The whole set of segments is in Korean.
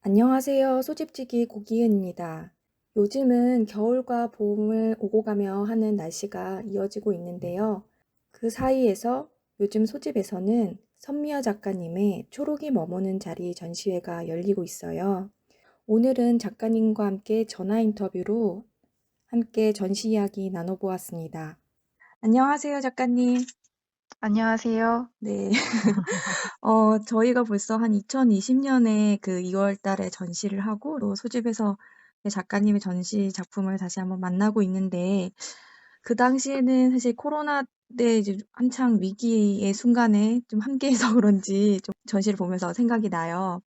안녕하세요. 소집지기 고기은입니다. 요즘은 겨울과 봄을 오고 가며 하는 날씨가 이어지고 있는데요. 그 사이에서 요즘 소집에서는 선미여 작가님의 초록이 머무는 자리 전시회가 열리고 있어요. 오늘은 작가님과 함께 전화 인터뷰로 함께 전시 이야기 나눠보았습니다. 안녕하세요, 작가님. 안녕하세요. 네. 어, 저희가 벌써 한 2020년에 그 2월 달에 전시를 하고 또 소집에서 작가님의 전시 작품을 다시 한번 만나고 있는데 그 당시에는 사실 코로나 때 이제 한창 위기의 순간에 좀 함께해서 그런지 좀 전시를 보면서 생각이 나요.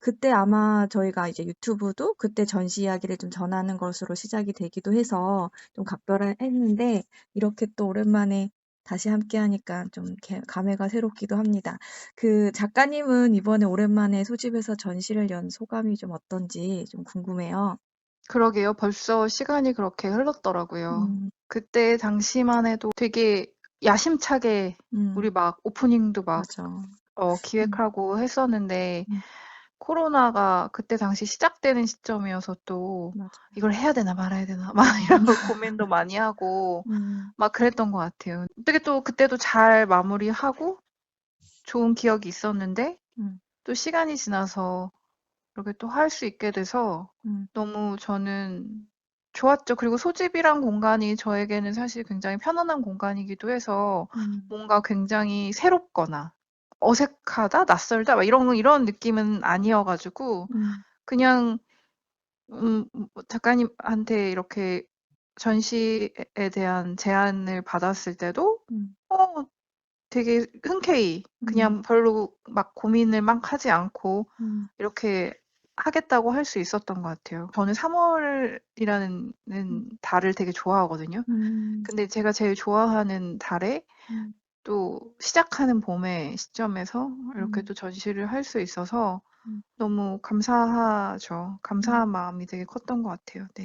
그때 아마 저희가 이제 유튜브도 그때 전시 이야기를 좀 전하는 것으로 시작이 되기도 해서 좀 각별했는데 이렇게 또 오랜만에 다시 함께 하니까 좀 개- 감회가 새롭기도 합니다. 그 작가님은 이번에 오랜만에 소집에서 전시를 연 소감이 좀 어떤지 좀 궁금해요. 그러게요. 벌써 시간이 그렇게 흘렀더라고요. 음, 그때 당시만 해도 되게 야심차게 음, 우리 막 오프닝도 막 맞아. 어, 기획하고 했었는데 음. 코로나가 그때 당시 시작되는 시점이어서 또 맞아. 이걸 해야 되나 말아야 되나 막 이런 거 고민도 많이 하고 음, 막 그랬던 것 같아요. 어떻게 또 그때도 잘 마무리하고 좋은 기억이 있었는데 음, 또 시간이 지나서 이렇게 또 할 수 있게 돼서 음, 너무 저는 좋았죠. 그리고 소집이란 공간이 저에게는 사실 굉장히 편안한 공간이기도 해서 음, 뭔가 굉장히 새롭거나 어색하다, 낯설다, 막 이런, 이런 느낌은 아니어가지고 음, 그냥, 음, 뭐 작가님한테 이렇게 전시에 대한 제안을 받았을 때도 음, 어, 되게 흔쾌히 음, 그냥 별로 막 고민을 막 하지 않고 음, 이렇게 하겠다고 할 수 있었던 것 같아요. 저는 3월이라는 음, 달을 되게 좋아하거든요. 음, 근데 제가 제일 좋아하는 달에 음, 또 시작하는 봄의 시점에서 이렇게 음, 또 전시를 할 수 있어서 음, 너무 감사하죠. 음. 감사한 마음이 되게 컸던 것 같아요. 네.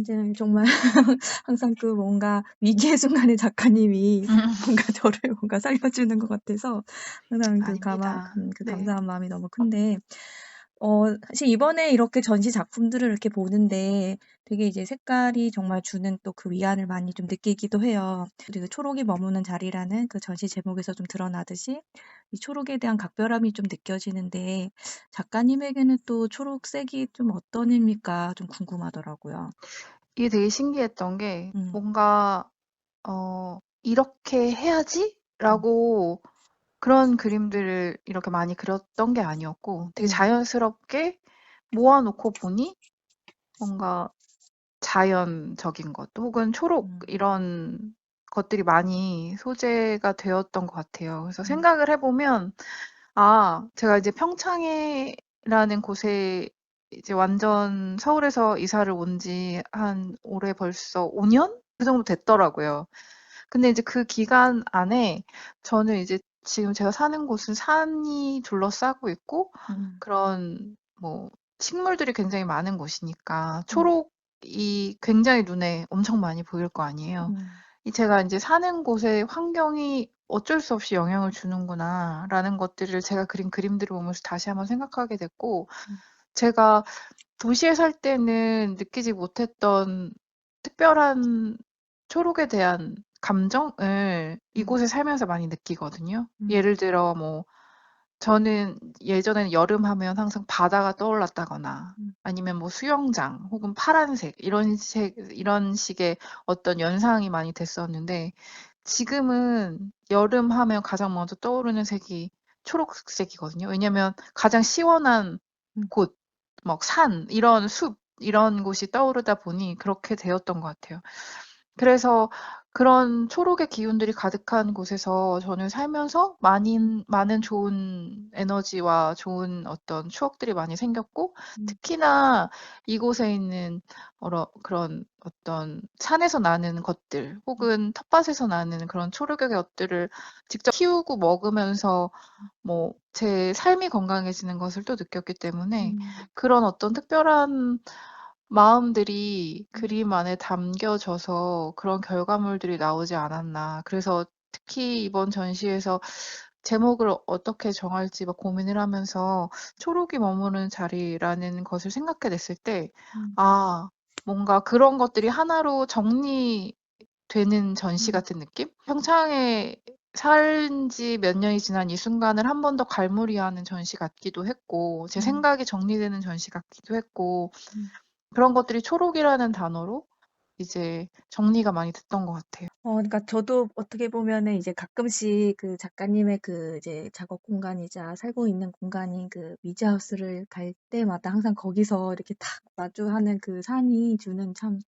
이제 정말 항상 그 뭔가 위기의 순간에 작가님이 뭔가 저를 뭔가 살려주는 것 같아서 항상 그 아닙니다. 그, 그 네. 감사한 마음이 너무 큰데 어, 사실 이번에 이렇게 전시 작품들을 이렇게 보는데 되게 이제 색깔이 정말 주는 또 그 위안을 많이 좀 느끼기도 해요. 그리고 초록이 머무는 자리라는 그 전시 제목에서 좀 드러나듯이 이 초록에 대한 각별함이 좀 느껴지는데 작가님에게는 또 초록색이 좀 어떤 의미일까 좀 궁금하더라고요. 이게 되게 신기했던 게 음, 뭔가 어, 이렇게 해야지? 음, 라고 그런 그림들을 이렇게 많이 그렸던 게 아니었고 되게 음, 자연스럽게 모아놓고 보니 뭔가 자연적인 것 혹은 초록 음, 이런 것들이 많이 소재가 되었던 것 같아요. 그래서 음, 생각을 해보면 아, 제가 이제 평창이라는 곳에 이제 완전 서울에서 이사를 온 지 한 올해 벌써 5년? 그 정도 됐더라고요. 근데 이제 그 기간 안에 저는 이제 지금 제가 사는 곳은 산이 둘러싸고 있고 음, 그런 뭐 식물들이 굉장히 많은 곳이니까 음, 초록이 굉장히 눈에 엄청 많이 보일 거 아니에요. 음, 이 제가 이제 사는 곳의 환경이 어쩔 수 없이 영향을 주는구나라는 것들을 제가 그린 그림들을 보면서 다시 한번 생각하게 됐고 음, 제가 도시에 살 때는 느끼지 못했던 특별한 초록에 대한 감정을 음, 이곳에 살면서 많이 느끼거든요. 음, 예를 들어 뭐 저는 예전에는 여름 하면 항상 바다가 떠올랐다거나 음, 아니면 뭐 수영장 혹은 파란색 이런 색 이런 식의 어떤 연상이 많이 됐었는데 지금은 여름 하면 가장 먼저 떠오르는 색이 초록색이거든요. 왜냐면 가장 시원한 음. 곳, 막 산, 이런 숲, 이런 곳이 떠오르다 보니 그렇게 되었던 것 같아요. 그래서 그런 초록의 기운들이 가득한 곳에서 저는 살면서 많은, 많은 좋은 에너지와 좋은 어떤 추억들이 많이 생겼고, 음. 특히나 이곳에 있는 여러 그런 어떤 산에서 나는 것들, 혹은 텃밭에서 나는 그런 초록의 것들을 직접 키우고 먹으면서 뭐 제 삶이 건강해지는 것을 또 느꼈기 때문에 음. 그런 어떤 특별한 마음들이 음. 그림 안에 담겨져서 그런 결과물들이 나오지 않았나. 그래서 특히 이번 전시에서 제목을 어떻게 정할지 막 고민을 하면서 초록이 머무는 자리라는 것을 생각해 냈을 때, 음. 아, 뭔가 그런 것들이 하나로 정리되는 전시 음. 같은 느낌? 평창에 산지몇 년이 지난 이 순간을 한 번 더 갈무리하는 전시 같기도 했고, 제 음. 생각이 정리되는 전시 같기도 했고, 음. 그런 것들이 초록이라는 단어로 이제 정리가 많이 됐던 것 같아요. 어, 그러니까 저도 어떻게 보면은 이제 가끔씩 그 작가님의 그 이제 작업 공간이자 살고 있는 공간인 그 미지하우스를 갈 때마다 항상 거기서 이렇게 탁 마주하는 그 산이 주는 참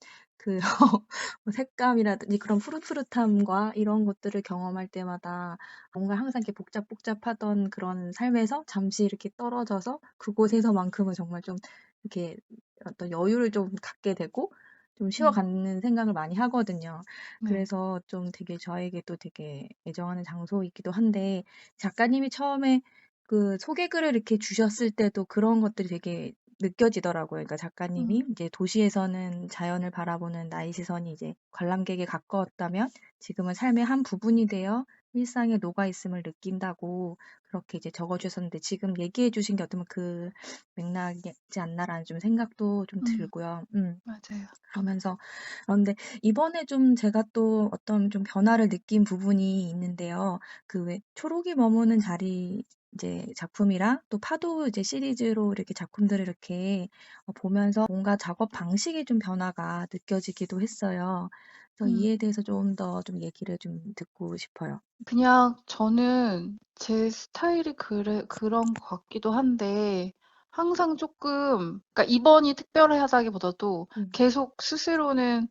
그 색감이라든지 그런 푸릇푸릇함과 이런 것들을 경험할 때마다 뭔가 항상 이렇게 복잡복잡하던 그런 삶에서 잠시 이렇게 떨어져서 그곳에서만큼은 정말 좀 이렇게 어떤 여유를 좀 갖게 되고 좀 음. 쉬어가는 생각을 많이 하거든요. 네. 그래서 좀 되게 저에게도 되게 애정하는 장소이기도 한데 작가님이 처음에 그 소개글을 이렇게 주셨을 때도 그런 것들이 되게 느껴지더라고요. 그러니까 작가님이 음. 이제 도시에서는 자연을 바라보는 나의 시선이 이제 관람객에 가까웠다면 지금은 삶의 한 부분이 되어 일상에 녹아 있음을 느낀다고 그렇게 이제 적어 주셨는데 지금 얘기해 주신 게 어쩌면 그 맥락이지 않나라는 좀 생각도 좀 음. 들고요. 음. 맞아요. 그러면서 그런데 이번에 좀 제가 또 어떤 좀 변화를 느낀 부분이 있는데요. 그 왜 초록이 머무는 자리 이제 작품이랑 또 파도 이제 시리즈로 이렇게 작품들을 이렇게 어, 보면서 뭔가 작업 방식의 좀 변화가 느껴지기도 했어요. 그래서 음. 이에 대해서 좀 더 좀 얘기를 좀 듣고 싶어요. 그냥 저는 제 스타일이 그래, 그런 것 같기도 한데, 항상 조금, 그러니까 이번이 특별하다기보다도 음. 계속 스스로는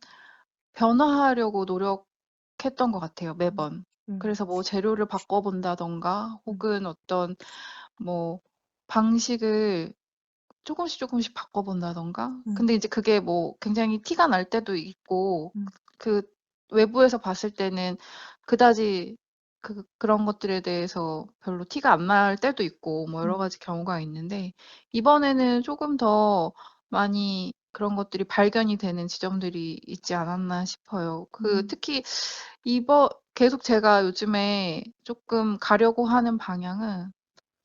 변화하려고 노력했던 것 같아요, 매번. 음. 그래서 뭐 재료를 바꿔본다던가, 혹은 어떤 뭐 방식을 조금씩 조금씩 바꿔본다던가. 음. 근데 이제 그게 뭐 굉장히 티가 날 때도 있고, 음. 그 외부에서 봤을 때는 그다지 그, 그런 것들에 대해서 별로 티가 안 날 때도 있고, 뭐 여러 음. 가지 경우가 있는데, 이번에는 조금 더 많이 그런 것들이 발견이 되는 지점들이 있지 않았나 싶어요. 그 음. 특히 이번 계속 제가 요즘에 조금 가려고 하는 방향은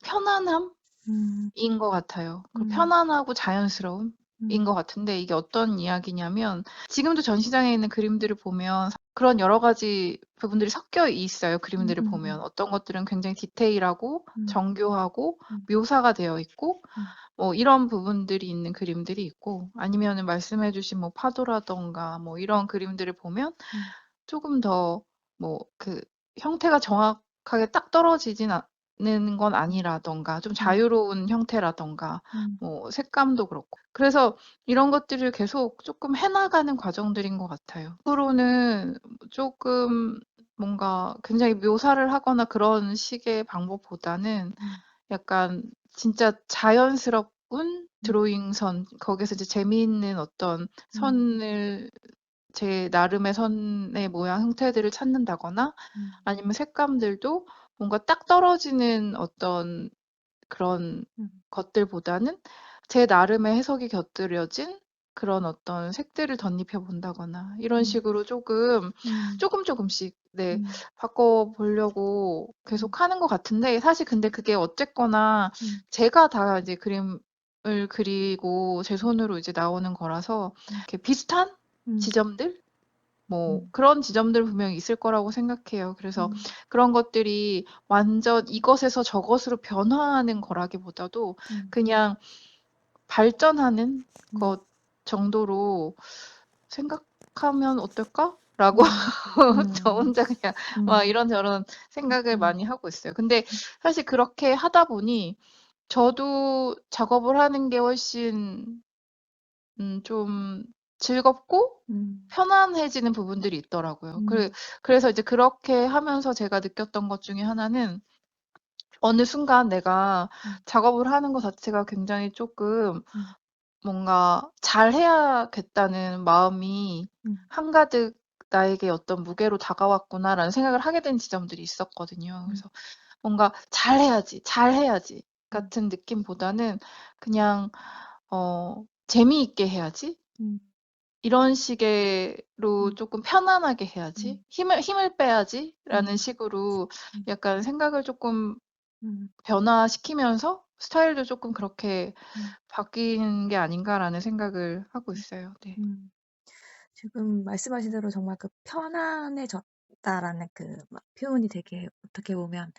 편안함인 음. 것 같아요. 그 음. 편안하고 자연스러움. 인 음. 것 같은데 이게 어떤 이야기냐면 지금도 전시장에 있는 그림들을 보면 그런 여러 가지 부분들이 섞여 있어요. 그림들을 음. 보면 어떤 것들은 굉장히 디테일하고 음. 정교하고 음. 묘사가 되어 있고 음. 뭐 이런 부분들이 있는 그림들이 있고 아니면은 말씀해주신 뭐 파도라던가 뭐 이런 그림들을 보면 음. 조금 더 뭐 그 형태가 정확하게 딱 떨어지진 않 는 건 아니라던가 좀 자유로운 형태라던가 음. 뭐 색감도 그렇고 그래서 이런 것들을 계속 조금 해나가는 과정들인 것 같아요. 앞으로는 조금 뭔가 굉장히 묘사를 하거나 그런 식의 방법보다는 음. 약간 진짜 자연스러운 드로잉 선 거기서 이제 재미있는 어떤 선을 제 나름의 선의 모양 형태들을 찾는다거나 음. 아니면 색감들도 뭔가 딱 떨어지는 어떤 그런 음. 것들보다는 제 나름의 해석이 곁들여진 그런 어떤 색들을 덧입혀 본다거나 이런 음. 식으로 조금 음. 조금 조금씩 네 음. 바꿔 보려고 계속 하는 것 같은데 사실 근데 그게 어쨌거나 음. 제가 다 이제 그림을 그리고 제 손으로 이제 나오는 거라서 음. 이렇게 비슷한 음. 지점들 뭐 음. 그런 지점들 분명히 있을 거라고 생각해요. 그래서 음. 그런 것들이 완전 이것에서 저것으로 변화하는 거라기보다도 음. 그냥 발전하는 음. 것 정도로 생각하면 어떨까? 라고 음. 저 혼자 그냥 음. 막 이런저런 생각을 음. 많이 하고 있어요. 근데 사실 그렇게 하다 보니 저도 작업을 하는 게 훨씬 음, 좀 즐겁고 음. 편안해지는 부분들이 있더라고요. 음. 그래, 그래서 이제 그렇게 하면서 제가 느꼈던 것 중에 하나는 어느 순간 내가 음. 작업을 하는 것 자체가 굉장히 조금 음. 뭔가 잘해야겠다는 마음이 음. 한가득 나에게 어떤 무게로 다가왔구나라는 생각을 하게 된 지점들이 있었거든요. 그래서 뭔가 잘해야지, 잘해야지 같은 느낌보다는 그냥 어, 재미있게 해야지. 음. 이런 식으로 음. 조금 편안하게 해야지. 음. 힘을 힘을 빼야지라는 음. 식으로 음. 약간 생각을 조금 음. 변화시키면서 스타일도 조금 그렇게 음. 바뀌는 게 아닌가라는 생각을 하고 있어요. 네. 음. 지금 말씀하신 대로 정말 그 편안해졌다라는 그막 표현이 되게 어떻게 보면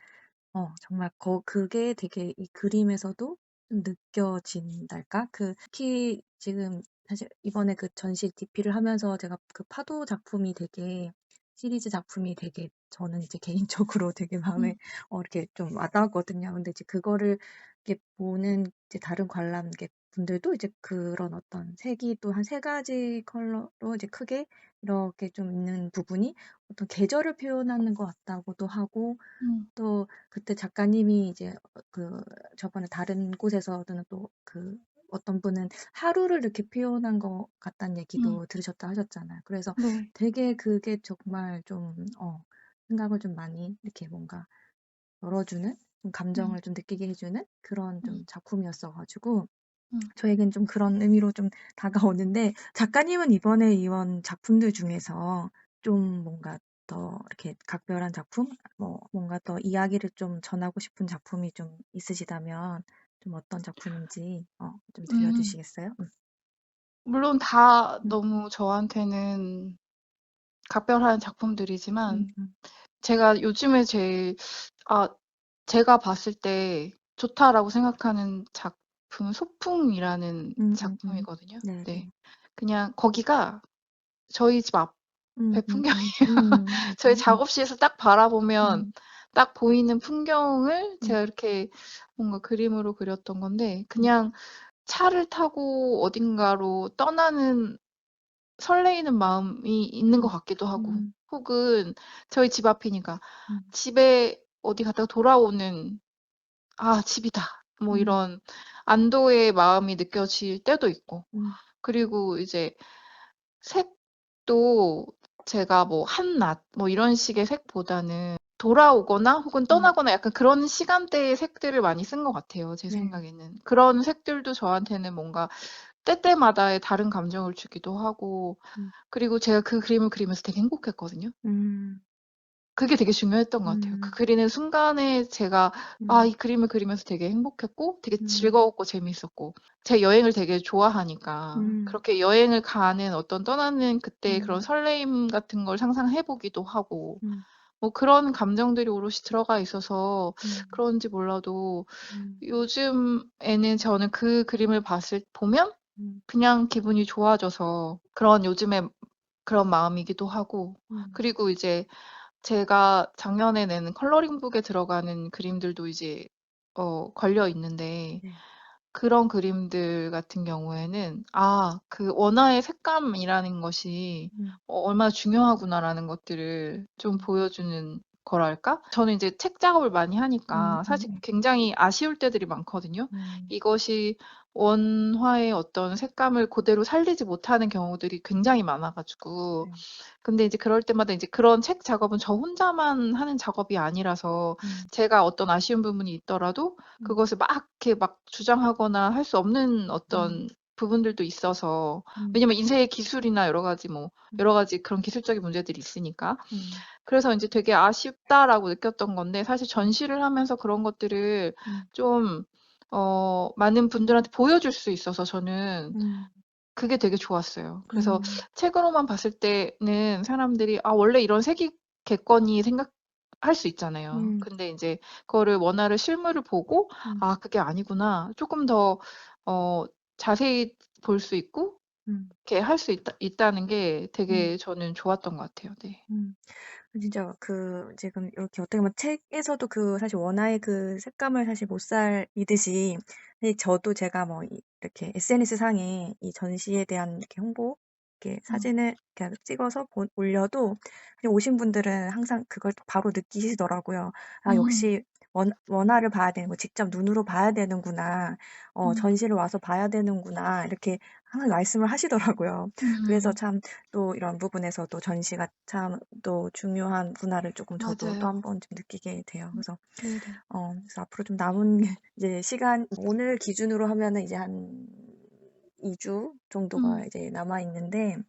어 정말 거 그게 되게 이 그림에서도 좀 느껴진달까? 그 특히 지금 사실 이번에 그 전시 DP를 하면서 제가 그 파도 작품이 되게 시리즈 작품이 되게 저는 이제 개인적으로 되게 마음에 음. 어 이렇게 좀 와닿았거든요. 근데 이제 그거를 이렇게 보는 이제 다른 관람객 분들도 이제 그런 어떤 색이 또 한 세 가지 컬러로 이제 크게 이렇게 좀 있는 부분이 어떤 계절을 표현하는 것 같다고도 하고 음. 또 그때 작가님이 이제 그 저번에 다른 곳에서는 또 그 어떤 분은 하루를 이렇게 표현한 것 같다는 얘기도 음. 들으셨다 하셨잖아요. 그래서 네. 되게 그게 정말 좀 어 생각을 좀 많이 이렇게 뭔가 열어주는 좀 음. 감정을 좀 느끼게 해주는 그런 좀 음. 작품이었어 가지고 음. 저에겐 좀 그런 의미로 좀 다가오는데 작가님은 이번에 이런 작품들 중에서 좀 뭔가 더 이렇게 각별한 작품? 뭐 뭔가 더 이야기를 좀 전하고 싶은 작품이 좀 있으시다면 좀 어떤 작품인지 어 좀 음. 들려주시겠어요? 음. 물론 다 음. 너무 저한테는 각별한 작품들이지만 음 음. 제가 요즘에 제일 아 제가 봤을 때 좋다라고 생각하는 작품은 소풍이라는 음 음 음. 작품이거든요. 네. 네 네. 그냥 거기가 저희 집 앞에 음음음. 풍경이에요. 음 저희. 음. 작업실에서 딱 바라보면 음. 딱 보이는 풍경을 음. 제가 이렇게 뭔가 그림으로 그렸던 건데 음. 그냥 차를 타고 어딘가로 떠나는 설레이는 마음이 있는 것 음. 같기도 하고 음. 혹은 저희 집 앞이니까 음. 집에 어디 갔다가 돌아오는 '아 집이다.' 뭐 음. 이런 안도의 마음이 느껴질 때도 있고 음. 그리고 이제 색도 제가 뭐 한낮 뭐 이런 식의 색보다는 돌아오거나 혹은 음. 떠나거나 약간 그런 시간대의 색들을 많이 쓴 것 같아요 제 네. 생각에는. 그런 색들도 저한테는 뭔가 때때마다의 다른 감정을 주기도 하고 음. 그리고 제가 그 그림을 그리면서 되게 행복했거든요. 음. 그게 되게 중요했던 것 같아요. 그 음. 그리는 순간에 제가 아 음. 이 그림을 그리면서 되게 행복했고 되게 음. 즐거웠고 재미있었고 제가 여행을 되게 좋아하니까 음. 그렇게 여행을 가는 어떤 떠나는 그때의 그런 음. 설레임 같은 걸 상상해 보기도 하고 음. 뭐 그런 감정들이 오롯이 들어가 있어서 음. 그런지 몰라도 음. 요즘에는 저는 그 그림을 봤을 보면 음. 그냥 기분이 좋아져서 그런 요즘에 그런 마음이기도 하고 음. 그리고 이제 제가 작년에 낸 컬러링북에 들어가는 그림들도 이제 어 걸려 있는데 네. 그런 그림들 같은 경우에는 '아 그 원화의 색감이라는 것이 음. 어 얼마나 중요하구나.'라는 것들을 좀 음. 보여주는 거랄까? 저는 이제 책 작업을 많이 하니까 사실 음음음. 굉장히 아쉬울 때들이 많거든요. 음. 이것이 원화의 어떤 색감을 고대로 살리지 못하는 경우들이 굉장히 많아 가지고 네. 근데 이제 그럴 때마다 이제 그런 책 작업은 저 혼자만 하는 작업이 아니라서 음. 제가 어떤 아쉬운 부분이 있더라도 음. 그것을 막 이렇게 막 주장하거나 할 수 없는 음. 어떤 부분들도 있어서 음. 왜냐면 인쇄의 기술이나 여러 가지 뭐 음. 여러 가지 그런 기술적인 문제들이 있으니까. 음. 그래서 인제 되게 '아쉽다.'라고 느꼈던 건데 사실 음. 전시를 하면서 그런 것들을 음. 좀어 많은 분들한테 보여줄 수 있어서 저는 음. 그게 되게 좋았어요. 그래서 음. 책으로만 봤을 때는 사람들이 '아 원래 이런 색이겠거니.' 생각 할 수 있잖아요. 음. 근데 인제 그거를 원화를 실물을 보고 음. '아 그게 아니구나.' 쪼끔 더어 자세히 볼 수 있고 음. 이렇게 할 수 있다 있다는 게 음. 되게 저는 좋았던 것 같아요. 네. 음. 진짜 그 지금 이렇게 어떻게 보면 책에서도 그 사실 원화의 그 색감을 사실 못 살리듯이 사실 저도 제가 뭐이 이렇게 SNS상에 이 전시에 대한 이렇게 홍보 이렇게 음. 사진을 이렇게 찍어서 보 올려도 오신 분들은 항상 그걸 바로 느끼시더라고요. '아 음. 역시 원 원화를 봐야 되는 거 직접 눈으로 봐야 되는구나. 어 음. 전시를 와서 봐야 되는구나.' 이렇게 항상 말씀을 하시더라고요. 그래서 음. 참또 이런 부분에서도 전시가 참 또 중요한구나를 쪼끔 저도 또 맞아요. 1번좀 느끼게 돼요. 음 그래서 네네. 어 그래서 앞으로 좀 남은 이제 시간 오늘 기준으로 하면은 이제 한 2주 정도가 음. 이제 남아 있는데 음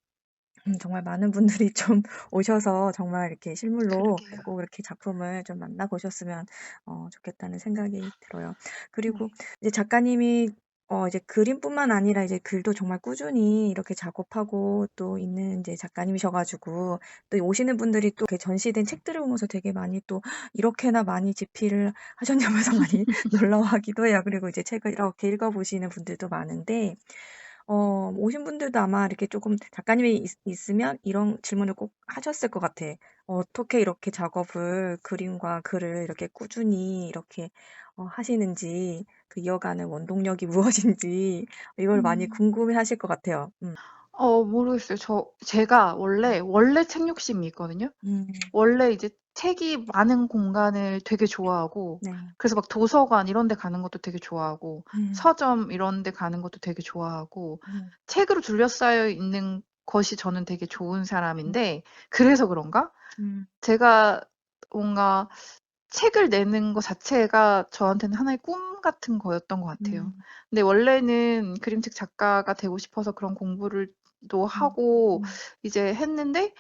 정말 많은 분들이 좀 오셔서 정말 이렇게 실물로 그러게요. 꼭 이렇게 작품을 좀 만나 보셨으면 어 좋겠다는 생각이 들어요. 그리고 네. 이제 작가님이 어 이제 그림뿐만 아니라 이제 글도 정말 꾸준히 이렇게 작업하고 또 있는 이제 작가님이셔 가지고 또 오시는 분들이 또 이렇게 전시된 책들을 보면서 되게 많이 또 이렇게나 많이 집필을 하셨냐면서 많이 놀라워하기도 해요. 그리고 이제 책을 이렇게 읽어 보시는 분들도 많은데 어 오신 분들도 아마 이렇게 쪼끔 작가님이 있 있으면 이런 질문을 꼭 하셨을 것 같아. 어떻게 이렇게 작업을 그림과 글을 이렇게 꾸준히 이렇게 어 하시는지 그 이어가는 원동력이 무엇인지 이걸 많이 음. 궁금해하실 것 같아요. 음. 어 모르겠어요. 저 제가 원래 원래 책 욕심이 있거든요. 음. 원래 이제 책이 많은 공간을 되게 좋아하고 네. 그래서 막 도서관 이런 데 가는 것도 되게 좋아하고 음. 서점 이런 데 가는 것도 되게 좋아하고 음. 책으로 둘러싸여 있는 것이 저는 되게 좋은 음. 사람인데 그래서 그런가? 음. 제가 뭔가 책을 내는 거 자체가 저한테는 하나의 꿈 같은 거였던 것 같아요. 음. 근데 원래는 그림책 작가가 되고 싶어서 그런 공부를 또 음. 하고 음. 이제 했는데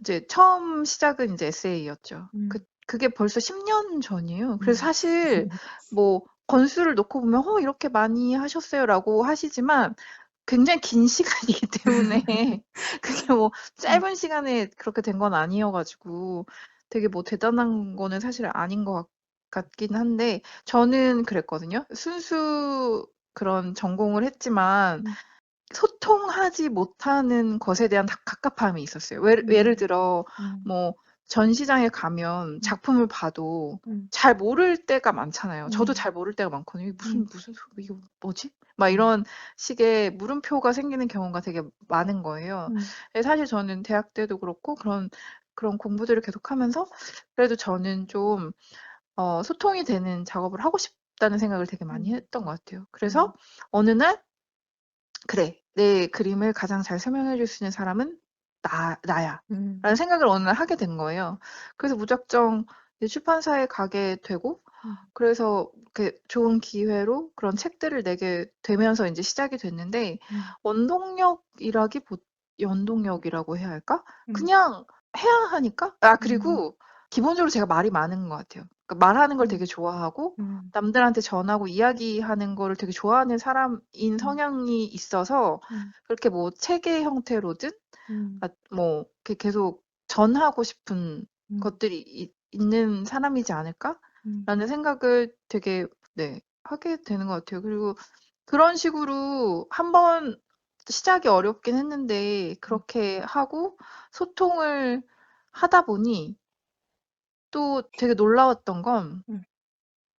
이제 처음 시작은 이제 에세이였죠. 음. 그 그게 벌써 10년 전이에요. 그래서 음. 사실 뭐 건수를 놓고 보면 "어 이렇게 많이 하셨어요."라고 하시지만 굉장히 긴 시간이기 때문에 그게 뭐 음. 짧은 시간에 그렇게 된 건 아니어 가지고 되게 뭐 대단한 거는 사실 아닌 것같 같긴 한데 저는 그랬거든요. 순수 그런 전공을 했지만 음. 소통하지 못하는 것에 대한 다 갑갑함이 있었어요. 왜 예를 음. 들어 음. 뭐 전시장에 가면 음. 작품을 봐도 음. 잘 모를 때가 많잖아요. 저도 음. 잘 모를 때가 많거든요. '무슨 음. 무슨 소 이게 뭐지?' 막 음. 이런 식의 물음표가 생기는 경우가 되게 많은 거예요. 음. 예 사실 저는 대학 때도 그렇고 그런 그런 공부들을 계속하면서 그래도 저는 좀 어 소통이 되는 작업을 하고 싶다는 생각을 되게 많이 음. 했던 것 같아요. 음. 그래서 어느 날 '그래. 내 그림을 가장 잘 설명해 줄 수 있는 사람은 나 나야.' 음. 라는 생각을 어느 날 하게 된 거예요. 그래서 무작정 이제 출판사에 가게 되고 음. 그래서 그 좋은 기회로 그런 책들을 내게 되면서 인제 시작이 됐는데 음. 원동력이라기보 원동력이라고 해야 할까? 음. 그냥 해야 하니까? 아 음. 그리고 기본적으로 제가 말이 많은 것 같아요. 그러니까 말하는 걸 음. 되게 좋아하고 음. 남들한테 전하고 이야기하는 거를 되게 좋아하는 사람인 음. 성향이 있어서 음. 그렇게 뭐 책의 형태로든 음. 아 뭐 이렇게 계속 전하고 싶은 음. 것들이 있 있는 사람이지 음. 않을까라는 생각을 되게 네 하게 되는 것 같아요. 그리고 그런 식으로 한번 시작이 어렵긴 했는데 음. 그렇게 하고 소통을 하다 보니 또 되게 놀라웠던 건 음.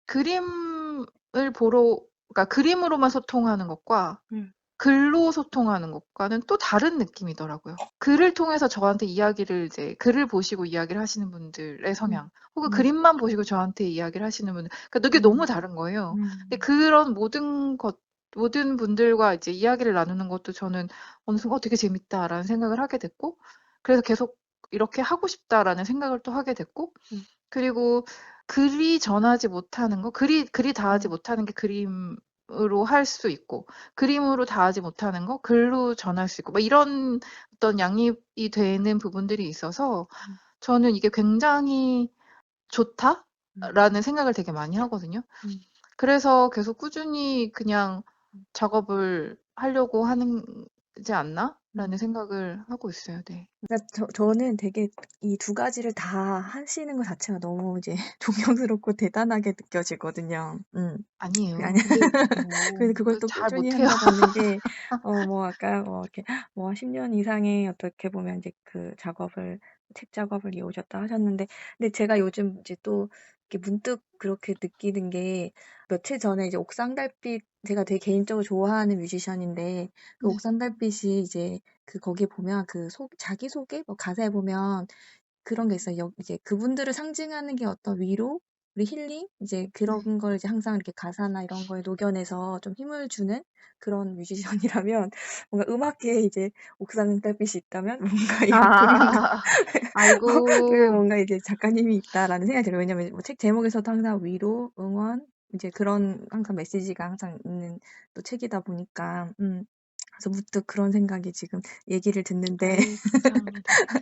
그림을 보러 그러니까 그림으로만 소통하는 것과 음. 글로 소통하는 것과는 또 다른 느낌이더라고요. 글을 통해서 저한테 이야기를 이제 글을 보시고 이야기를 하시는 분들의 음. 성향 혹은 음. 그림만 보시고 저한테 이야기를 하시는 분들 그러니까 이게 너무 음. 다른 거예요. 근데 음. 그런 모든 것 모든 분들과 이제 이야기를 나누는 것도 저는 어느 순간 '어 되게 재밌다.'라는 생각을 하게 됐고 그래서 계속 ' 이렇게 하고 싶다.'라는 생각을 또 하게 됐고 음. 그리고 글이 전하지 못하는 거 글이 글이 닿지 음. 못하는 게 그림 으로 할 수 있고 그림으로 닿지 못하는 거 글로 전할 수 있고 막 이런 어떤 양립이 되는 부분들이 있어서 음. 저는 이게 굉장히 음. 좋다라는 생각을 되게 많이 하거든요. 음. 그래서 계속 꾸준히 그냥 음. '작업을 하려고 하는 지 않나?'라는 음. 생각을 하고 있어요. 네. 그러니까 저 저는 되게 이 두 가지를 다 하시는 것 자체가 너무 이제 존경스럽고 대단하게 느껴지거든요. 음. 아니에요. 아니라 근데 뭐 그걸 또잘 꾸준히. 한다는 게 어 뭐 아까 뭐 이렇게 뭐 10년 이상의 어떻게 보면 이제 그 작업을 책 작업을 이어오셨다 하셨는데 근데 제가 요즘 이제 또 이렇게 문득 그렇게 느끼는 게 며칠 전에 이제 옥상 달빛 제가 되게 개인적으로 좋아하는 뮤지션인데 그 네. 옥상 달빛이 이제 그 거기에 보면 그 소 자기소개 뭐 가사에 보면 그런 게 있어요. 여 이제 그분들을 상징하는 게 어떤 위로 그리고 힐링 이제 그런 네. 걸 이제 항상 이렇게 가사나 이런 거에 녹여내서 좀 힘을 주는 그런 뮤지션이라면 뭔가 음악계에 이제 옥상 달빛이 있다면 뭔가 이런 아. 그 아이고. 뭔가 이제 작가님이 있다라는 생각이 들어요. 왜냐면 뭐책 제목에서도 항상 위로, 응원 이제 그런 항상 메시지가 항상 있는 또 책이다 보니까 음 그래서 문득 그런 생각이 지금 얘기를 듣는데 아유 감사합니다. 음.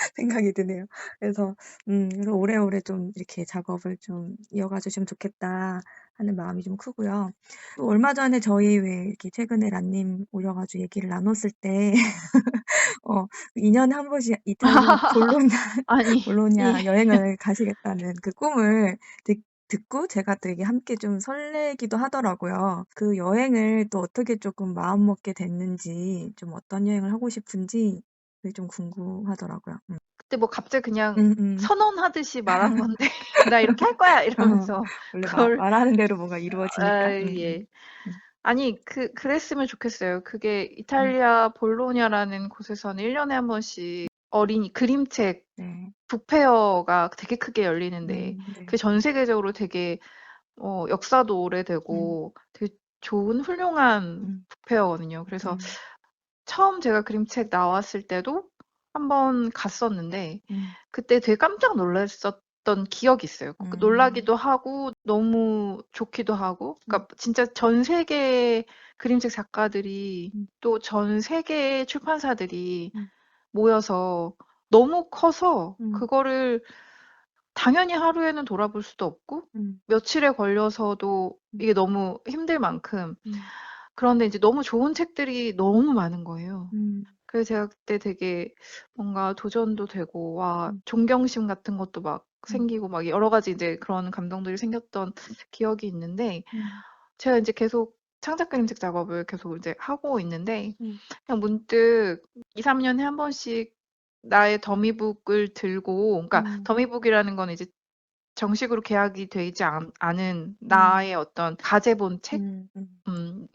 생각이 드네요. 그래서 음 그래서 오래오래 좀 이렇게 작업을 좀 이어가 주시면 좋겠다 하는 마음이 좀 크고요. 또 얼마 전에 저희 왜 이렇게 최근에 란님 오셔 가지고 얘기를 나눴을 때 어 2 년에 한 번씩 이탈리아 볼로냐 아니 볼로냐 이 여행을 가시겠다는 그 꿈을 듣 듣고 제가 되게 함께 좀 설레기도 하더라고요. 그 여행을 또 어떻게 쪼끔 마음먹게 됐는지 좀 어떤 여행을 하고 싶은지 그게 좀 궁금하더라고요. 음. 그때 뭐 갑자기 그냥 음음. 선언하듯이 말한 건데 "나 이렇게 할 거야." 어. 이러면서 원래 말 그걸 말하는 대로 뭔가 이루어지니까. 아 음음. 예. 음. 아니 그 그랬으면 좋겠어요. 그게 음. 이탈리아 볼로냐라는 곳에서는 1 년에 한 번씩 어린이 그림책 네. 북페어가 되게 크게 열리는데 음 네. 그게 전 세계적으로 되게 어 역사도 음. 오래되고 되게 좋은 훌륭한 음. 북페어거든요. 그래서 네. 처음 제가 그림책 나왔을 때도 1번 갔었는데 음. 그때 되게 깜짝 놀랐었던 기억이 있어요. 그 음. 놀라기도 하고 너무 좋기도 하고 음. 그러니까 진짜 전 세계의 그림책 작가들이 음. 또전 세계의 출판사들이 음. 모여서 너무 커서 음. 그거를 당연히 하루에는 돌아볼 수도 없고 음. 며칠에 걸려서도 음. 이게 너무 힘들 만큼 음. 그런데 이제 너무 좋은 책들이 너무 많은 거예요. 음. 그래서 제가 그때 되게 뭔가 도전도 되고 와 음. 존경심 같은 것도 막 음. 생기고 막 여러 가지 이제 그런 감동들이 생겼던 기억이 있는데 음. 제가 인제 계속 창작 그림책 작업을 계속 이제 하고 있는데 음. 그냥 문득 2-3 년에 한 번씩 나의 더미북을 들고 그러니까 음. 더미북이라는 건 이제 정식으로 계약이 되지 않 않은 음. 나의 어떤 가제본 책음 음. 음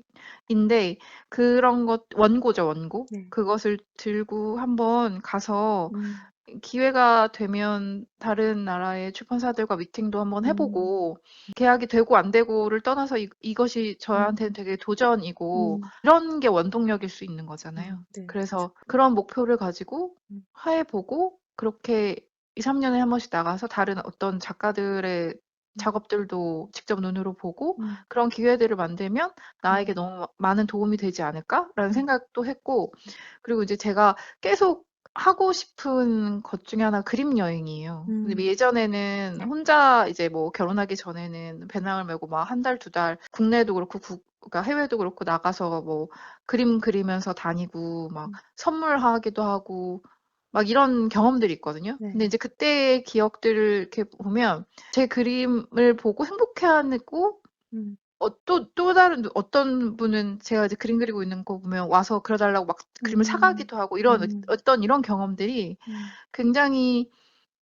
인데 그런 것 원고죠, 원고. 네. 그것을 들고 한번 가서 음. 기회가 되면 다른 나라의 출판사들과 미팅도 한번 해 음. 보고 계약이 되고 안 되고를 떠나서 이 이것이 음. 저한테는 되게 도전이고 음. 이런 게 원동력일 수 있는 거잖아요. 음 네. 그래서 그쵸. 그런 목표를 가지고 음. 해 보고 그렇게 2-3 년에 한 번씩 나가서 다른 어떤 작가들의 음. 작업들도 직접 눈으로 보고 음. 그런 기회들을 만들면 음. '나에게 너무 많은 도움이 되지 않을까?'라는 음. 생각도 했고 그리고 이제 제가 계속 하고 싶은 것 중에 하나가 그림 여행이에요. 근데 음. 예전에는 혼자 이제 뭐 결혼하기 전에는 배낭을 메고 막1 달, 2달 국내도 그렇고 국 그러니까 해외도 그렇고 나가서 뭐 그림 그리면서 다니고 막 음. 선물하기도 하고 막 이런 경험들이 있거든요. 근데 네. 이제 그때의 기억들을 이렇게 보면 제 그림을 보고 행복해하고 음. 어 다른 누 어떤 분은 제가 이제 그림 그리고 있는 거 보면 와서 그려 달라고 막 그림을 사 음. 가기도 하고 이런 어 음. 어떤 이런 경험들이 음. 굉장히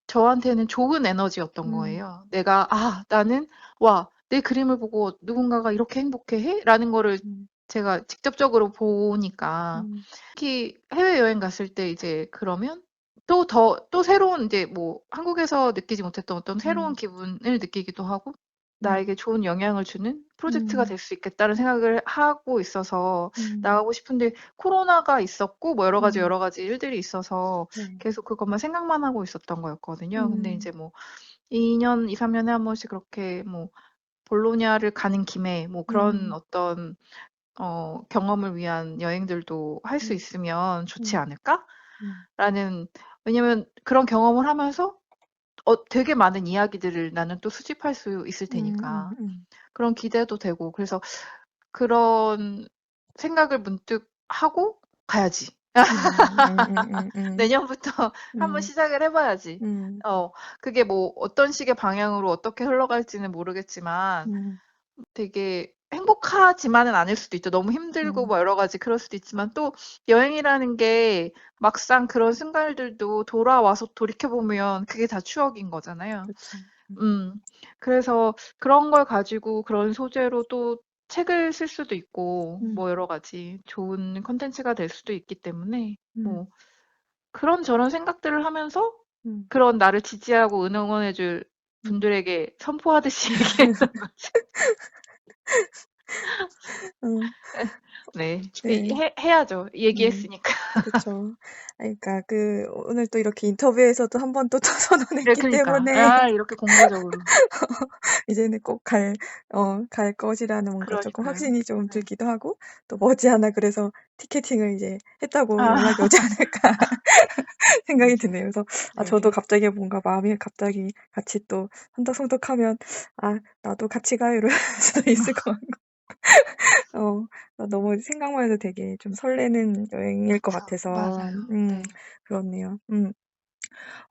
저한테는 좋은 에너지였던 음. 거예요. 내가 '아 나는 와 내 그림을 보고 누군가가 이렇게 행복해해?'라는 거를 음. 제가 직접적으로 보니까 음. 특히 해외 여행 갔을 때 이제 그러면 또 더또 새로운 인제 뭐 한국에서 느끼지 못했던 어떤 새로운 음. 기분을 느끼기도 하고 음. ' 나에게 좋은 영향을 주는 프로젝트가 음. 될수 있겠다.'는 생각을 하고 있어서 음. 나가고 싶은데 코로나가 있었고 뭐 여러 가지, 음. 여러 가지 일들이 있어서 네. 계속 그것만 생각만 하고 있었던 거였거든요. 근데 음. 인제 뭐 2 년, 2-3 년에 한 번씩 그렇게 뭐 볼로냐를 가는 김에 뭐 그런 음. 어떤 어 '경험을 위한 여행들도 할수 음. 있으면 좋지 음. 음. 않을까?'라는 왜냐면 그런 경험을 하면서 어 되게 많은 이야기들을 나는 또 수집할 수 있을 음 테니까 음 음. 그런 기대도 되고 그래서 그런 생각을 문득 하고 '가야지. 음 음음음음. 내년부터 한번 음. 시작을 해 봐야지.' 음. 어 그게 뭐 어떤 식의 방향으로 어떻게 흘러갈지는 모르겠지만 음. 되게 행복하지만은 않을 수도 있죠. 너무 힘들고 음. 뭐 여러 가지 그럴 수도 있지만 또 여행이라는 게 막상 그런 순간들도 돌아와서 돌이켜 보면 그게 다 추억인 거잖아요. 그쵸. 음. 음. 그래서 그런 걸 가지고 그런 소재로 또 책을 쓸 수도 있고 음. 뭐 여러 가지 좋은 콘텐츠가 될 수도 있기 때문에 음. 뭐 그런 저런 생각들을 하면서 음. 그런 나를 지지하고 응원해 줄 음. 분들에게 선포하듯이 거죠. 음. 예. 네. 네. 해 해야죠. 음. 얘기했으니까. 그쵸. 아 그러니까 그 오늘 또 이렇게 인터뷰에서도 한 번 또 선언했기 네 그러니까. 때문에 아 이렇게 공개적으로. 이제는 꼭 갈 어 갈 것이라는 뭔가 쪼끔 그러니까요. 확신이 좀 네. 들기도 하고 또 머지않아 그래서 티켓팅을 이제 했다고 아. 연락이 오지 않을까 생각이 드네요. 그래서 아 저도 네. 갑자기 뭔가 마음이 갑자기 같이 또 선덕선덕하면 '아 나도 같이 가요.' 이럴 수도 있을 것 같고. 어 어 너무 생각만 해도 되게 좀 설레는 여행일 것 그쵸. 같아서 맞아요. 음 네. 그렇네요. 음.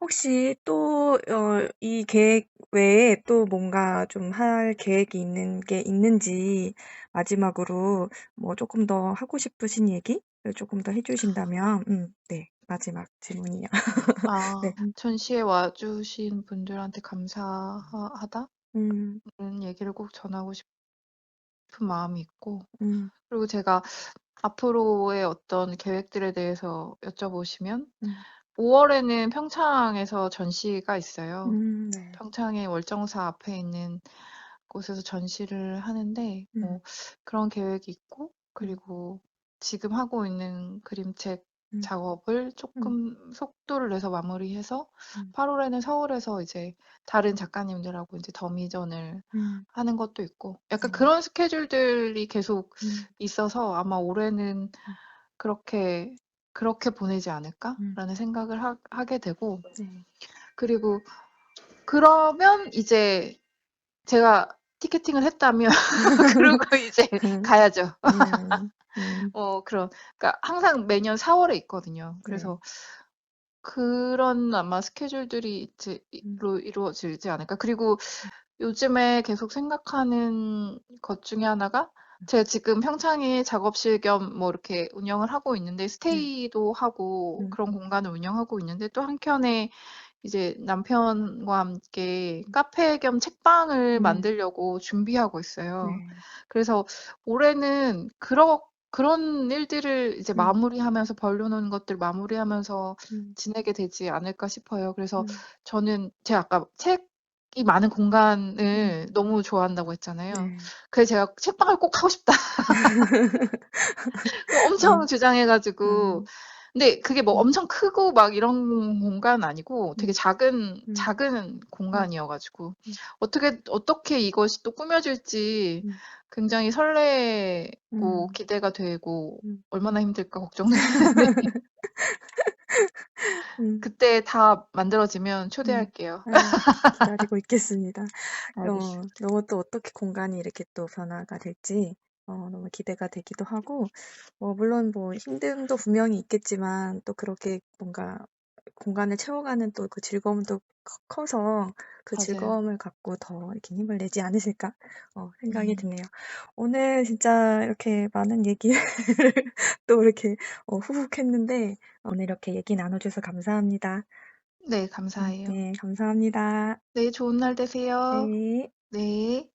혹시 또 어 이 계획 외에 또 뭔가 좀 할 계획이 있는 게 있는지 마지막으로 뭐 쪼끔 더 하고 싶으신 얘기를 쪼끔 더해 주신다면 음 네 마지막 질문이에요. 아 네. 음. 전시회 와 주신 분들한테 감사하 하다 음. 는 얘기를 꼭 전하고 싶 은 마음이 있고 음. 그리고 제가 앞으로의 어떤 계획들에 대해서 여쭤보시면 음. 5 월에는 평창에서 전시가 있어요. 음 네. 평창의 월정사 앞에 있는 곳에서 전시를 하는데 음. 뭐 그런 계획이 있고 음. 그리고 지금 하고 있는 그림책 음. 작업을 음. 쪼끔 속도를 내서 마무리해서 음. 8 월에는 서울에서 이제 다른 작가님들하고 인제 더미전을 음. 하는 것도 있고 약간 네. 그런 스케줄들이 계속 음. 있어서 아마 '올해는 음. 그렇게 그렇게 보내지 음. 않을까?'라는 생각을 하 하게 되고 네. 그리고 그러면 이제 제가 티켓팅을 했다면 그러고 이제 음. 가야죠. 음. 음. 어 그런 그러니까 항상 매년 4 월에 있거든요. 네. 그래서 그런 아마 스케줄들이 이제 이 음. 로 이루어지지 않을까. 그리고 음. 요즘에 계속 생각하는 것 중에 하나가 음. 제가 지금 평창에 작업실 겸 뭐 이렇게 운영을 하고 있는데 네. 스테이도 하고 음. 그런 공간을 운영하고 있는데 또 한켠에 이제 남편과 함께 음. 카페 겸 책방을 음. 만들려고 준비하고 있어요. 네. 그래서 올해는 그러 그런 일들을 이제 음. 마무리하면서 벌려 놓은 것들 마무리하면서 음. 지내게 되지 않을까 싶어요. 그래서 음. 저는 제가 아까 책 이 많은 음. 공간을 너무 좋아한다고 했잖아요. 네. 그래서 제가 '책방을 꼭 하고 싶다.' 그 엄청 음. 주장해 가지고 음. 근데 그게 뭐 음. 엄청 크고 막 이런 공간은 아니고 되게 음. 작은 음. 작은 음. 공간이어 가지고 음. 어떻게 어떻게 이것이 또 꾸며질지 음. 굉장히 설레고 음. 기대가 되고 음. 얼마나 힘들까 걱정도 되는데 음. 그때 다 만들어지면 음. 초대할게요. 아 기다리고 있겠습니다. 어 알겠습니다. 또 어떻게 공간이 이렇게 또 변화가 될지 어 너무 기대가 되기도 하고 뭐 물론 뭐 힘듦도 분명히 있겠지만 또 그렇게 뭔가 공간을 채워가는 또 그 즐거움도 커 커서 그 맞아요. 즐거움을 갖고 더 이렇게 힘을 내지 않으실까 어 생각이 음. 드네요. 오늘 진짜 이렇게 많은 얘기를 또 이렇게 어 후훅 했는데 오늘 이렇게 얘기 나눠 주셔서 감사합니다. 네 음 감사해요. 네 감사합니다. 네 좋은 날 되세요. 네. 네.